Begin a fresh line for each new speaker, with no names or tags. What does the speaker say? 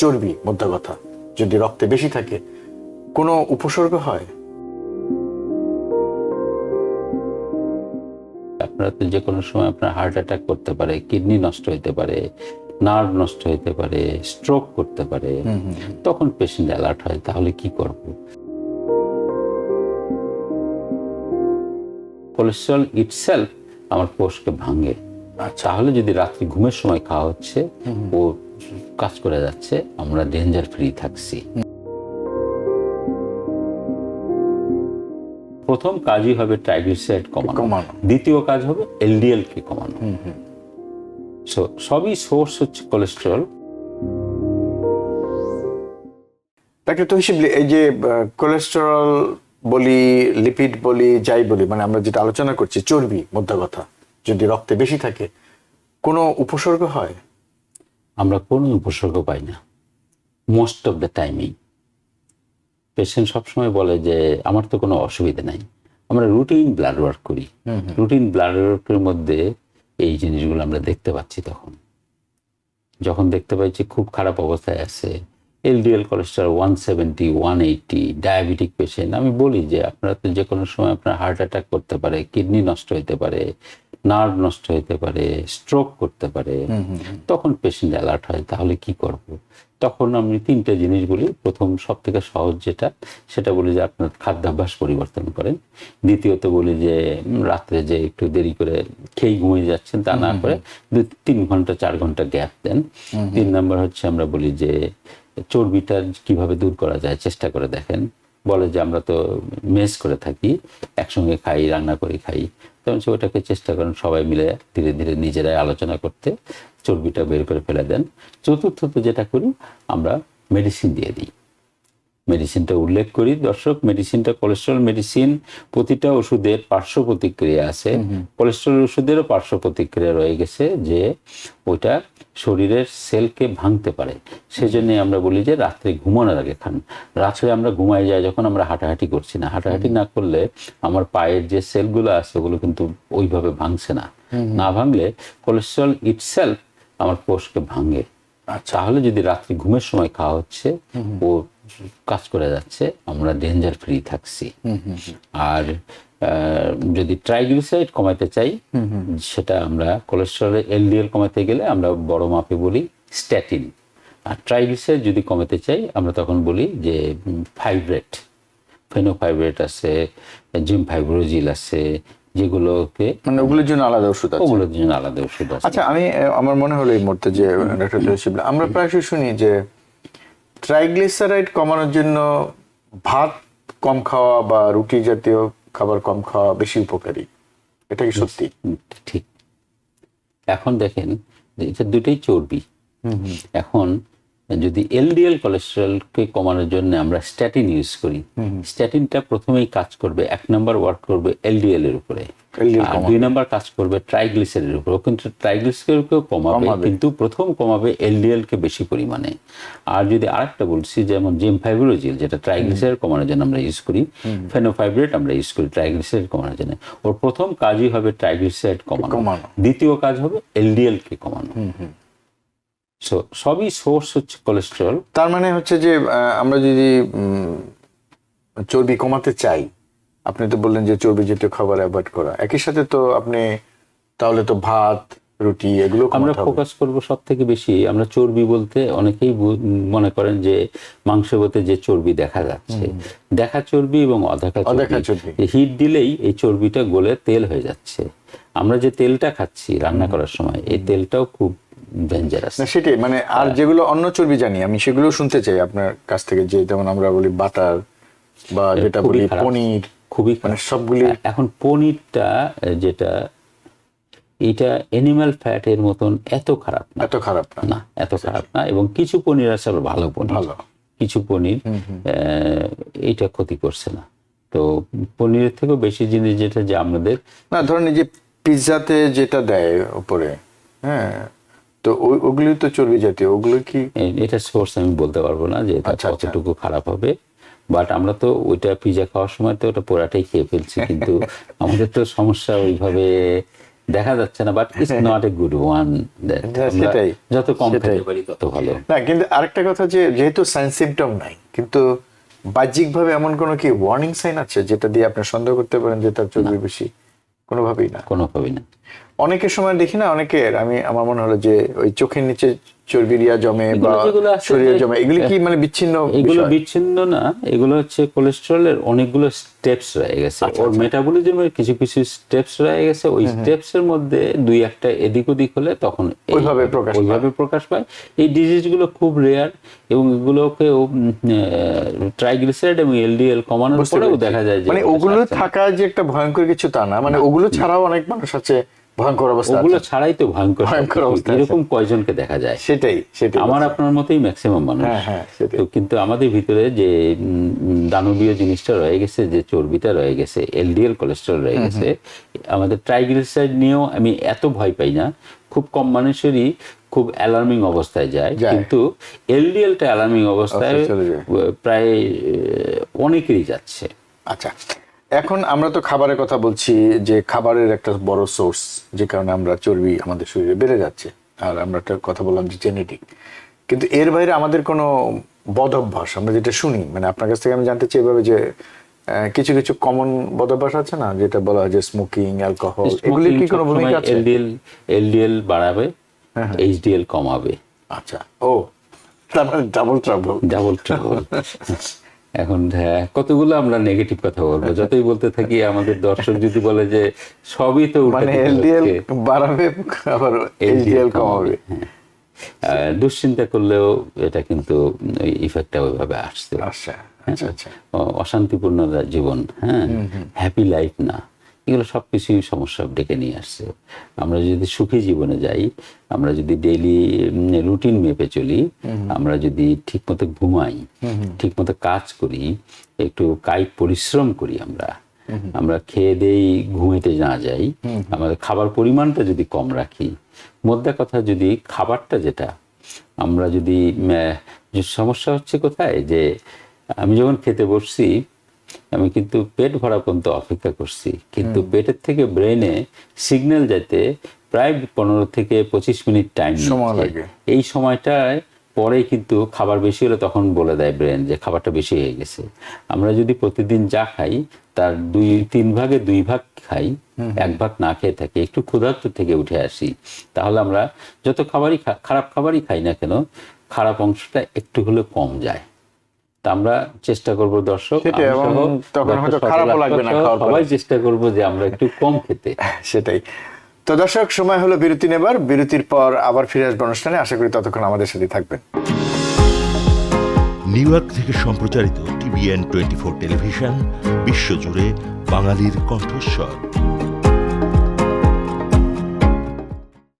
চর্বি মধ্য কথা। যদি রক্তে বেশি থাকে কোনো উপসর্গ হয়?
আপনারা তো যে কোনো সময় আপনার হার্ট অ্যাটাক করতে পারে কিডনি নষ্ট হতে পারে নার্ভ নষ্ট হতে পারে স্ট্রোক করতে পারে তখন পেশেন্ট অ্যালার্ট হয় তাহলে কি করব? কোলেস্ট্রল ইটসেলফ আমার কোষকে ভাঙে। তাহলে যদি রাত্রি ঘুমের সময় খাওয়া হচ্ছে ও কাজ করে যাচ্ছে আমরা ডেঞ্জার ফ্রি থাকছি। প্রথম কাজই হবে ট্রাইগ্লিসাইড কমানো। দ্বিতীয় কাজ হবে এলডিএল কে কমানো। সো সবই সোর্স হচ্ছে কোলেস্টেরল
ডাক্তার তহিসিব এই যে কোলেস্টেরল বলি লিপিড বলি যাই বলি মানে আমরা যেটা আলোচনা করছি চর্বি মোদ্দা কথা যদি রক্তে বেশি থাকে কোনো উপসর্গ হয়?
আমরা কোনো উপসর্গ পাই না। Most of the timing patient সবসময় বলে যে আমার তো কোনো অসুবিধা নাই। আমরা রুটিন ব্লাড ওয়ার্ক করি। রুটিন ব্লাড ওয়ার্কের মধ্যে এই জিনিসগুলো আমরা দেখতে পাচ্ছি তখন। যখন দেখতে পাচ্ছি খুব খারাপ অবস্থায় আছে LDL cholesterol one seventy one eighty diabetic patient আমি বলি যে আপনারা তো যে কোনো সময় আপনার হার্ট অ্যাটাক করতে পারে কিডনি নষ্ট হতে পারে নার্ভ নষ্ট হতে পারে স্ট্রোক করতে পারে তখন পেশেন্ট অ্যালার্ট হয় তাহলে কি করব? তখন আমি তিনটে জিনিস বলি। প্রথম সব থেকে সহজ যেটা সেটা বলি যে আপনার খাদ্যাভ্যাস পরিবর্তন করেন। দ্বিতীয়ত বলি যে রাত্রে যে একটু দেরি করে খেয়ে ঘুমিয়ে যাচ্ছেন তা না করে দু তিন ঘণ্টা চার ঘণ্টা গ্যাপ দেন। তিন নম্বর হচ্ছে আমরা বলি যে চর্বিটা কীভাবে দূর করা যায় চেষ্টা করে দেখেন। বলে যে আমরা তো মেস করে থাকি একসঙ্গে খাই রান্না করে খাই। তখন সে ওটাকে চেষ্টা করেন সবাই মিলে ধীরে ধীরে নিজেরাই আলোচনা করতে, চর্বিটা বের করে ফেলে দেন। চতুর্থত যেটা করি, আমরা মেডিসিন দিয়ে দিই। মেডিসিনটা উল্লেখ করি। দর্শক মেডিসিনটা কোলেস্ট্রল মেডিসিন প্রতিটা ওষুধের পার্শ্ব প্রতিক্রিয়া আছে। কোলেস্ট্রল ওষুধেরও পার্শ্ব প্রতিক্রিয়া রয়ে গেছে যে ওইটা শরীরের সেলকে ভাঙতে পারে। সেজন্য আমরা বলি যে রাত্রে ঘুমানোর আগে খান। রাত্রে আমরা ঘুমাই যাই যখন আমরা হাঁটাহাঁটি করছি না। হাঁটাহাঁটি না করলে আমার পায়ের যে সেলগুলো আছে ওগুলো কিন্তু ওইভাবে ভাঙছে না। না ভাঙলে কোলেস্ট্রল ইটসেলফ আমার কোষকে ভাঙে। তাহলে যদি রাত্রি ঘুমের সময় খাওয়া হচ্ছে ও কাজ করে যাচ্ছে আমরা ডেঞ্জার ফ্রি থাকছি। আর যদি ট্রাইগ্লিসাইড কমাতে চাই সেটা আমরা কোলেস্ট্রলের এলডিএল কমাতে গেলে আমরা বড় মাপে বলি স্ট্যাটিন আর ট্রাইগ্লিসাইড যদি কমাতে চাই আমরা তখন বলি যে ফাইব্রেট ফেনোফাইব্রেট আছে জিম ফাইব্রোজিল আছে যেগুলোকে
মানে ওগুলোর জন্য আলাদা ওষুধ আছে।
ওগুলোর জন্য আলাদা ওষুধ আছে।
আচ্ছা আমি আমার মনে হলো এই মুহূর্তে যে ডক্টর আমরা প্রায়শই শুনি যে ট্রাইগ্লিসারাইড কমানোর জন্য ভাত কম খাওয়া বা রুটি জাতীয় খাবার কম খাওয়া বেশি উপকারী? এটা কি সত্যি?
ঠিক। এখন দেখেন এটা দুটোই চর্বি। এখন যদি এলডিএল কোলেস্টেরলকে কমানোর জন্য আমরা স্ট্যাটিন ইউজ করি স্ট্যাটিনটা প্রথমেই কাজ করবে এক নাম্বার ওয়ার্ক করবে এলডিএল এর উপরে। দুই নাম্বার কাজ করবে ট্রাইগ্লিসারিডের উপর। কিন্তু ট্রাইগ্লিসারিডকেও কমাবে। কিন্তু প্রথম কমাবে এলডিএল কে বেশি পরিমাণে। আর যদি আরেকটা বলছি যেমন জিম ফাইব্রোজিল যেটা ট্রাইগ্লিসারাইড কমানোর জন্য আমরা ইউজ করি ফেনোফাইব্রেট আমরা ইউজ করি ট্রাইগ্লিসারাইড কমানোর জন্য। ওর প্রথম কাজই হবে ট্রাইগ্লিসারাইড কমানো। দ্বিতীয় কাজ হবে এলডিএল কে কমানো সো সবই সোর্স হচ্ছে কোলেস্টেরল
তার মানে হচ্ছে যে আমরা যদি চর্বি কমাতে চাই আপনি তো বললেন যে চর্বি জাতীয় খাবার অ্যাভয়েড করা। একই সাথে তো আপনি তাহলে তো ভাত রুটি এগুলো
আমরা ফোকাস করব সব থেকে বেশি। আমরা চর্বি বলতে অনেকেই মনে করেন যে মাংসবতে যে চর্বি দেখা যাচ্ছে। দেখা চর্বি এবং অদেখা
অদেখা চর্বি।
হিট দিলেই এই চর্বিটা গলে তেল হয়ে যাচ্ছে। আমরা যে তেলটা খাচ্ছি রান্না করার সময় এই তেলটাও খুব ডেঞ্জারাস
না সেটাই। মানে আর যেগুলো অন্য চর্বি জানি আমি সেগুলো শুনতে চাই। আপনার কাছ থেকে যে যেমন আমরা বলি বাটার বা যেটা বলি পনির
খুবই
মানে সবগুলি
এখন পনিরটা যেটা এটা এনিম্যাল ফ্যাটের মতন এত খারাপ না।
এত খারাপ না।
না এত খারাপ না এবং কিছু পনির আছে আবার ভালো পনির।
ভালো।
কিছু পনির এইটা ক্ষতি করছে না। তো পনিরের থেকেও বেশি জিনিস যেটা যে আমাদের
না ধরেন এই যে পিৎজাতে যেটা দেয় উপরে হ্যাঁ তো ওই- ওগুলি তো চর্বি জাতীয় ওগুলো কি
এটা সোর্স আমি বলতে পারব না যে এটা
আচ্ছা, আচ্ছা।
কতটুকু খারাপ হবে। বাট আমরা তো ওইটা পিজা খাওয়ার সময় তো ওটা পোড়াটাই খেয়ে ফেলছি কিন্তু আমাদের তো সমস্যা ওইভাবে দেখা যাচ্ছে না but it's not a good one
সেটাই,
যত কম খেতে পারি তত ভালো।
না কিন্তু আরেকটা কথা যে যেহেতু সাইন সিমটম নাই কিন্তু বাহ্যিকভাবে এমন কোনো কি ওয়ার্নিং সাইন আছে যেটা দিয়ে আপনি সন্দেহ করতে পারেন যে তার চর্বি বেশি? কোনোভাবেই না।
কোনোভাবেই না।
অনেকের সময় দেখি না অনেকের। আমি আমার মনে হলো যে ওই চোখের নিচে চর্বির ইয়া জমে বা শরীরে জমে এগুলি কি মানে বিচ্ছিন্ন
এগুলো বিচ্ছিন্ন না এগুলো হচ্ছে কোলেস্টেরলের অনেকগুলো স্টেপস রয়ে গেছে।
আচ্ছা,
ওর মেটাবলিজমের কিছু কিছু স্টেপস রয়ে গেছে। ওই স্টেপস এর মধ্যে দুই একটা এদিক ওদিক হলে তখন
ওইভাবে প্রকাশ পায়।
ওইভাবে প্রকাশ পায়। এই ডিজিজগুলো খুব রেয়ার এবং এগুলোকে ট্রাইগ্লিসারাইড এবং এলডিএল কমানোর পরেও দেখা যায় যে
মানে ওগুলো থাকা যে একটা ভয়ঙ্কর কিছু তা না মানে ওগুলো ছাড়াও অনেক মানুষ আছে ভয়ঙ্কর অবস্থা
ওগুলো ছাড়াই তো ভয়ঙ্কর
ভয়ঙ্কর অবস্থা
এরকম কয়জনকে দেখা যায়?
সেটাই সেটাই
আমার আপনার মতোই ম্যাক্সিমাম মানুষ।
হ্যাঁ, হ্যাঁ,
তো কিন্তু আমাদের ভিতরে যে দানবীয় জিনিসটা রয়ে গেছে যে চর্বিটা রয়ে গেছে এলডিএল কোলেস্ট্রল রয়ে গেছে আমাদের ট্রাইগ্লিসারাইড নিয়েও আমি এত ভয় পাই না। খুব কম মানুষেরই খুব অ্যালার্মিং অবস্থায় যায়। কিন্তু এলডিএলটা অ্যালার্মিং অবস্থায় প্রায় অনেকেরই যাচ্ছে।
আচ্ছা। এখন আমরা তো খাবারের কথা বলছি যে খাবারের একটা বড় সোর্স যে কারণে আমরা চর্বি আমাদের শরীরে বেড়ে যাচ্ছে। আর আমরা একটা কথা বললাম যে জেনেটিক কিন্তু এর বাইরে আমাদের কোনো বদ অভ্যাস আমরা যেটা শুনি মানে আপনার কাছ থেকে আমি জানতে চাই এভাবে যে কিছু কিছু কমন বদ অভ্যাস আছে না? যেটা বলা হয় যে স্মোকিং অ্যালকোহল এগুলির কি কোনো ভূমিকা আছে?
এলডিএল এলডিএল বাড়াবে
হ্যাঁ,
এইচডিএল কমাবে।
আচ্ছা। ও তার মানে ডাবল ট্রাবল
ডাবল ট্রাবল এখন হ্যাঁ, কতগুলো আমরা নেগেটিভ কথা বলব? যতই বলতে থাকি আমাদের দর্শক যদি বলে যে সবই তো
মানে এলডিএল বাড়াবে আবার এলডিএল কমাবে
আহ, দুশ্চিন্তা করলেও এটা কিন্তু ইফেক্টটা ওইভাবে আসছে।
আচ্ছা আচ্ছা। আচ্ছা
অশান্তিপূর্ণ জীবন হ্যাঁ। হ্যাপি লাইফ না। এগুলো সব কিছুই সমস্যা ডেকে নিয়ে আসছে। আমরা যদি সুখী জীবনে যাই আমরা যদি ডেইলি রুটিন মেপে চলি আমরা যদি ঠিকমতো ঘুমাই ঠিকমতো কাজ করি একটু কায়িক পরিশ্রম করি আমরা আমরা খেয়ে দেই ঘুমাইতে না যাই আমাদের খাবার পরিমাণটা যদি কম রাখি মোদ্দা কথা যদি খাবারটা যেটা আমরা যদি আহ, সমস্যা হচ্ছে কোথায়? যে আমি যখন খেতে বসছি আমি কিন্তু পেট ভরা পর্যন্ত অপেক্ষা করছি। কিন্তু পেটের থেকে ব্রেনে সিগন্যাল যেতে প্রায় পনেরো থেকে পঁচিশ মিনিট টাইম
সময় লাগে।
এই সময়টায় পরে কিন্তু খাবার বেশি হলে তখন বলে দেয় ব্রেন যে খাবারটা বেশি হয়ে গেছে। আমরা যদি প্রতিদিন যা খাই তার দুই তিন ভাগে দুই ভাগ খাই এক ভাগ না খেয়ে থাকি একটু ক্ষুধার্ত থেকে উঠে আসি তাহলে আমরা যত খাবারই খারাপ খাবারই খাই না কেন খারাপ অংশটা একটু হলে কম যায়। তা আমরা চেষ্টা করব দর্শক
এবং তখন হয়তো খারাপও লাগবে না খাওয়ার
সবাই চেষ্টা করব যে আমরা একটু কম খেতে।
সেটাই। তো দর্শক সময় হলো বিরতি নেবার। বিরতির পর আবার ফিরে আসব অনুষ্ঠানে। আশা করি ততক্ষণ আমাদের সাথে থাকবেন।
নিউ ইয়র্ক থেকে সম্প্রচারিত টিভিএন টোয়েন্টি ফোর টেলিভিশন বিশ্বজুড়ে বাঙালির কণ্ঠস্বর।